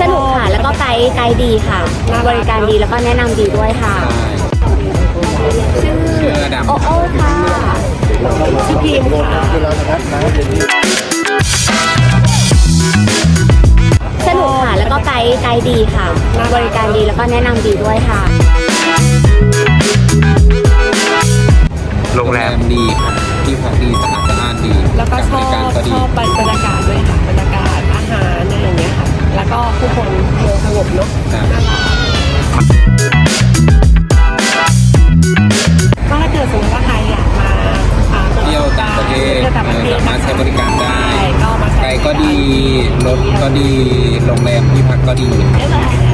สนุกค่ะ แล้วก็ไกด์ไกด์ดีค่ะ บริการดีแล้วก็แนะนำดีด้วยค่ะ ชื่อชื่ออดัมโอโอค่ะชื่อพีมค่ะสนุกค่ะ แล้วก็ไกด์ไกด์ดีค่ะ บริการดีแล้วก็แนะนำดีด้วยค่ะ โรงแรมดีครับ ที่พักดีสะอาดสะอ้านดีแล้วก็ชบอริการบก็ชดีอบบรรยากาศด้วยค่ะบรรยากาศอาหารอะไรอย่างเงี้ยค่ะ แล้วก็ผู้คนเมืองสงบเนาะครับก็ถ้าเกิดสมมติว่าใครอยากมาอ่าเที่ยวต่างประเทศเที่ยวต่างประเทศสามารถใช้บริการได้ใช่ก็มาใช้ไกลก็ดีรถก็ดีโรงแรมที่พักก็ดีได้เลย